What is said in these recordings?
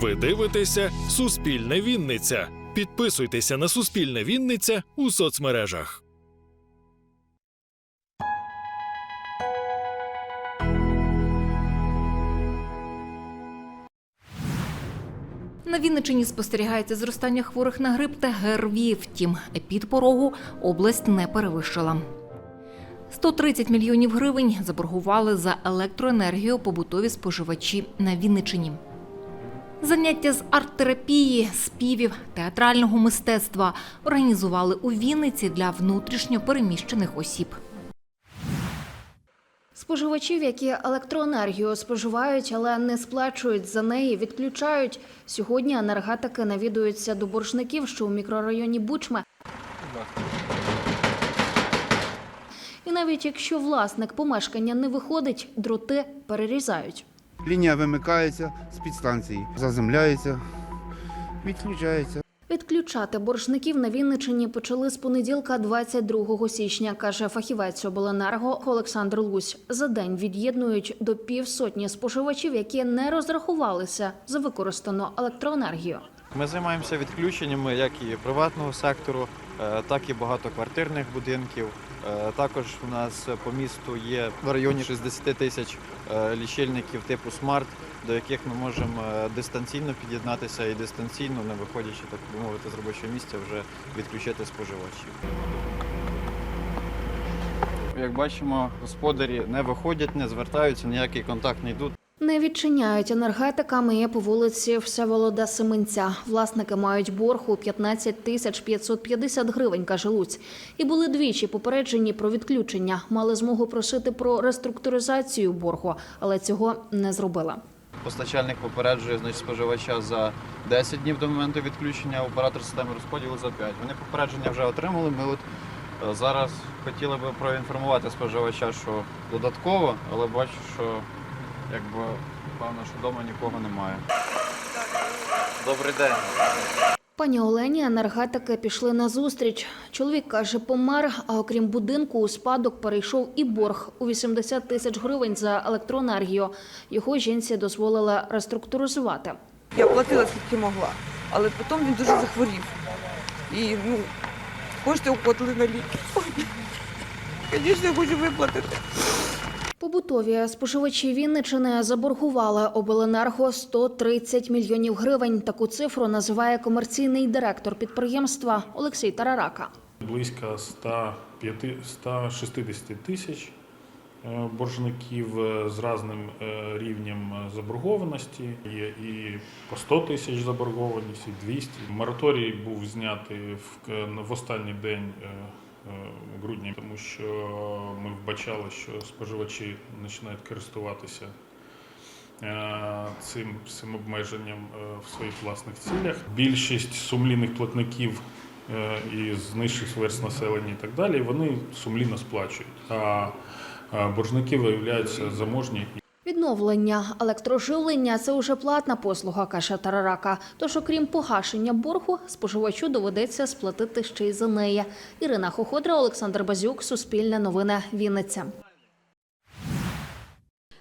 Ви дивитеся Суспільне Вінниця. Підписуйтеся на Суспільне Вінниця у соцмережах. На Вінничині спостерігається зростання хворих на грип та ГРВІ. Втім, епідпорогу область не перевищила. 130 мільйонів гривень заборгували за електроенергію побутові споживачі на Вінничині. Заняття з арт-терапії, співів, театрального мистецтва організували у Вінниці для внутрішньо переміщених осіб. Споживачів, які електроенергію споживають, але не сплачують за неї, відключають. Сьогодні енергетики навідуються до боржників, що у мікрорайоні Бучме. І навіть якщо власник помешкання не виходить, дроти перерізають. Лінія вимикається з підстанції, заземляється, відключається. Відключати боржників на Вінничині почали з понеділка, 22 січня, каже фахівець обленерго Олександр Лусь. За день від'єднують до півсотні споживачів, які не розрахувалися за використану електроенергію. Ми займаємося відключеннями як і приватного сектору, е, так і багатоквартирних будинків. Е, Також у нас по місту є в районі 60 тисяч е, лічильників типу смарт, до яких ми можемо е, дистанційно під'єднатися і дистанційно, не виходячи так мовити з робочого місця, вже відключити споживачів. Як бачимо, господарі не виходять, не звертаються, ніякий контакт не йдуть. Не відчиняють енергетиками і по вулиці Всеволода Семенця. Власники мають борг у 15 тисяч 550 гривень, каже Луць. І були двічі попереджені про відключення. Мали змогу просити про реструктуризацію боргу, але цього не зробили. Постачальник попереджує значить, споживача за 10 днів до моменту відключення, оператор системи розподілу за 5. Вони попередження вже отримали. Ми от е, зараз хотіли би проінформувати споживача, що додатково, але бачу, що якби певно, що вдома нікого немає. Добрий день. Пані Олені енергетики пішли на зустріч. Чоловік каже, помер, а окрім будинку у спадок перейшов і борг у 80 тисяч гривень за електроенергію. Його жінці дозволили реструктуризувати. Я платила скільки могла, але потім він дуже захворів. І ну, кошти уходили на ліки. Звісно, я хочу виплатити. Побутові споживачі Вінничини заборгували обленерго 130 мільйонів гривень. Таку цифру називає комерційний директор підприємства Олексій Тарарака. близько 105 160 тисяч е, боржників е, з різним е, рівнем заборгованості. Є і по 100 тисяч заборгованість, і 200. Мораторій був знятий в останній день е, е, грудня, тому що ми вбачали, що споживачі починають користуватися е, цим, цим обмеженням е, в своїх власних цілях. Більшість сумлінних платників е, із нижчих верст населення і так далі, вони сумлінно сплачують. А боржники виявляються заможні Відновлення електроживлення це уже платна послуга, каже Тарарака. Тож, окрім погашення боргу, споживачу доведеться сплатити ще й за неї. Ірина Хоходра, Олександр Базюк, Суспільне новини, Вінниця.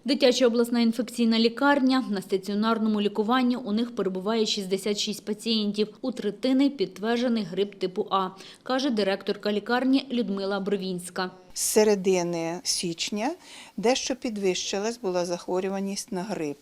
Дитяча обласна інфекційна лікарня. На стаціонарному лікуванні у них перебуває 66 пацієнтів. У третини підтверджений грип типу А, каже директорка лікарні Людмила Бровінська. З середини січня дещо підвищилась була захворюваність на грип.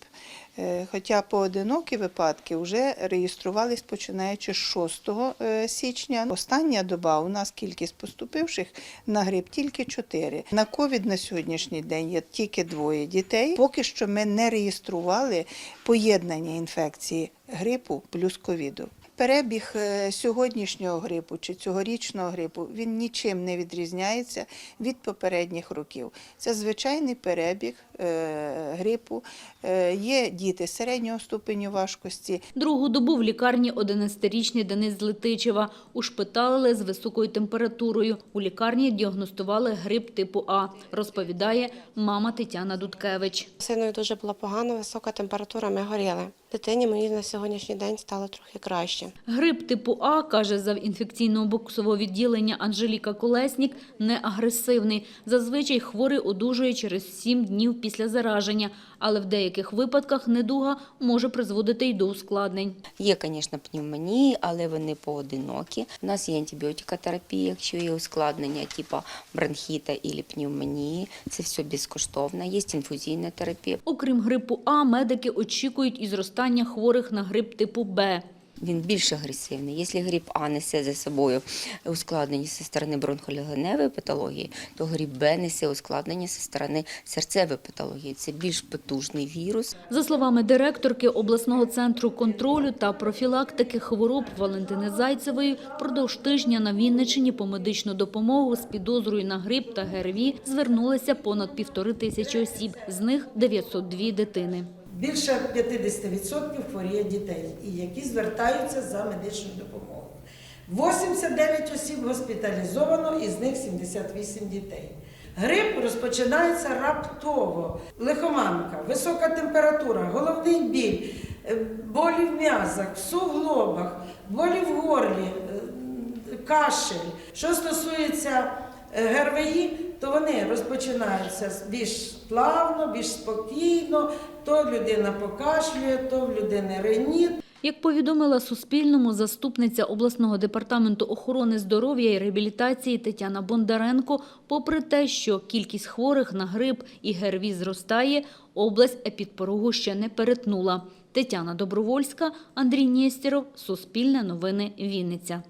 Е, Хоча поодинокі випадки вже реєструвались починаючи з 6 е, січня. Остання доба у нас кількість поступивших на грип тільки 4. На ковід на сьогоднішній день є тільки двоє дітей. Поки що ми не реєстрували поєднання інфекції грипу плюс ковіду. Перебіг е, сьогоднішнього грипу чи цьогорічного грипу він нічим не відрізняється від попередніх років. Це звичайний перебіг е, грипу. Е, Є діти середнього ступеню важкості, Другу добу в лікарні 11-річний Денис з Летичева. Ушпиталили з високою температурою. У лікарні діагностували грип типу А, розповідає мама Тетяна Дудкевич. Синою дуже була погана, висока температура, ми горіли. Дитині мені на сьогоднішній день стало трохи краще. Грип типу А, каже зав інфекційного боксового відділення Анжеліка Колеснік, не агресивний. Зазвичай хворий одужує через 7 днів після зараження, але в деяких випадках недуга може призводити й до ускладнень. Є, звісно, пневмонії, але вони поодинокі. У нас є антибіотикотерапія, якщо є ускладнення, типу бронхіта або пневмонії. Це все безкоштовно. Є інфузійна терапія. Окрім грипу А, медики очікують і зростання хворих на грип типу Б. Він більш агресивний. Якщо грип А несе за собою ускладнення зі сторони бронхолегеневої патології, то грип Б несе ускладнення зі сторони серцевої патології. Це більш потужний вірус. За словами директорки обласного центру контролю та профілактики хвороб Валентини Зайцевої, продовж тижня на Вінниччині по медичну допомогу з підозрою на грип та ГРВІ звернулися понад півтори тисячі осіб, з них 902 дитини. Більше 50% хворіє дітей, і які звертаються за медичною допомогою. 89 осіб госпіталізовано, із них 78 дітей. Грип розпочинається раптово. Лихоманка, висока температура, головний біль, е, болі в м'язах, в суглобах, болі в горлі, е, кашель. Що стосується е, ГРВІ, то вони розпочинаються більш плавно, більш спокійно. То людина покашлює, то в людини реніт. Як повідомила Суспільному заступниця обласного департаменту охорони здоров'я і реабілітації Тетяна Бондаренко, попри те, що кількість хворих на грип і ГРВІ зростає, область епідпорогу ще не перетнула. Тетяна Добровольська, Андрій Нєстєров, Суспільне новини, Вінниця.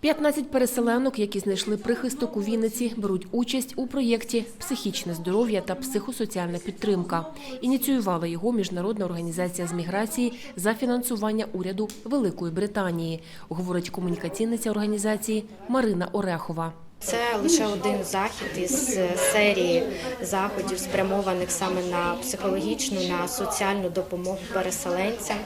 15 переселенок, які знайшли прихисток у Вінниці, беруть участь у проєкті Психічне здоров'я та психосоціальна підтримка. Ініціювала його міжнародна організація з міграції за фінансування уряду Великої Британії, говорить комунікаційниця організації Марина Орехова. Це лише один захід із е, серії заходів, спрямованих саме на психологічну, на соціальну допомогу переселенцям.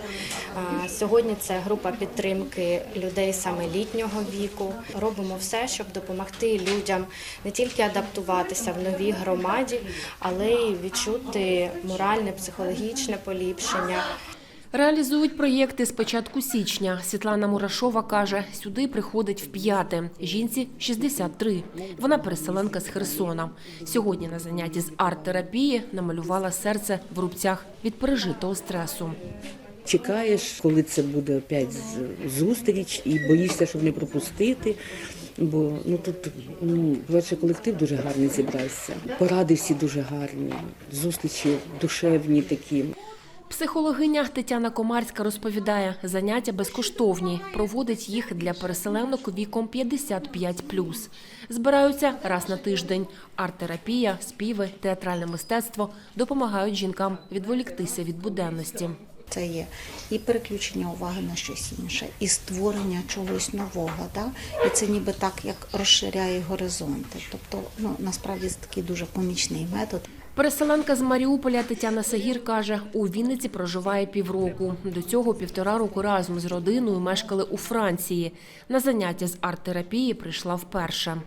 Сьогодні це група підтримки людей саме літнього віку. Робимо все, щоб допомогти людям не тільки адаптуватися в новій громаді, але й відчути моральне, психологічне поліпшення. Реалізують проєкти з початку січня. Світлана Мурашова каже, сюди приходить вп'яте. Жінці 63. Вона переселенка з Херсона. Сьогодні на занятті з арт-терапії намалювала серце в рубцях від пережитого стресу. Чекаєш, коли це буде опять зустріч, і боїшся, щоб не пропустити. Бо ну тут ну, перше колектив дуже гарний зібрався. Поради всі дуже гарні, зустрічі душевні такі. Психологиня Тетяна Комарська розповідає, заняття безкоштовні. Проводить їх для переселенок віком 55+. Збираються раз на тиждень. Арт-терапія, співи, театральне мистецтво допомагають жінкам відволіктися від буденності. Це є і переключення уваги на щось інше, і створення чогось нового. Да? І це ніби так, як розширяє горизонти. Тобто, ну насправді це такий дуже помічний метод. Переселенка з Маріуполя Тетяна Сагір каже, у Вінниці проживає півроку. До цього півтора року разом з родиною мешкали у Франції. На заняття з арт-терапії прийшла вперше.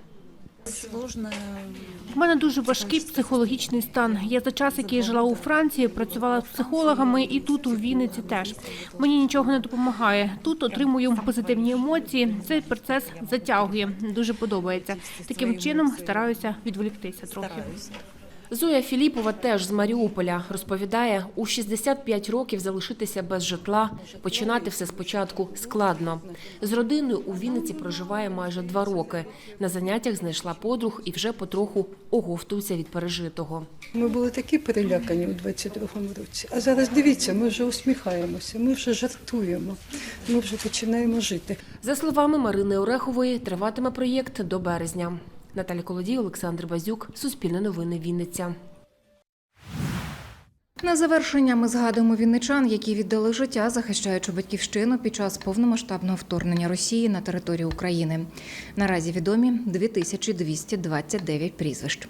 У мене дуже важкий психологічний стан. Я за час, який жила у Франції, працювала з психологами, і тут у Вінниці теж. Мені нічого не допомагає. Тут отримую позитивні емоції. Цей процес затягує. Дуже подобається. Таким чином стараюся відволіктися трохи. Зоя Філіпова теж з Маріуполя розповідає, у 65 років залишитися без житла, починати все спочатку складно. З родиною у Вінниці проживає майже два роки. На заняттях знайшла подруг і вже потроху оговтується від пережитого. Ми були такі перелякані у 22-му році. А зараз дивіться, ми вже усміхаємося, ми вже жартуємо, ми вже починаємо жити. За словами Марини Орехової, триватиме проєкт до березня. Наталя Колодій, Олександр Базюк, Суспільне новини Вінниця. На завершення ми згадуємо вінничан, які віддали життя, захищаючи батьківщину під час повномасштабного вторгнення Росії на територію України. Наразі відомі 2229 прізвищ.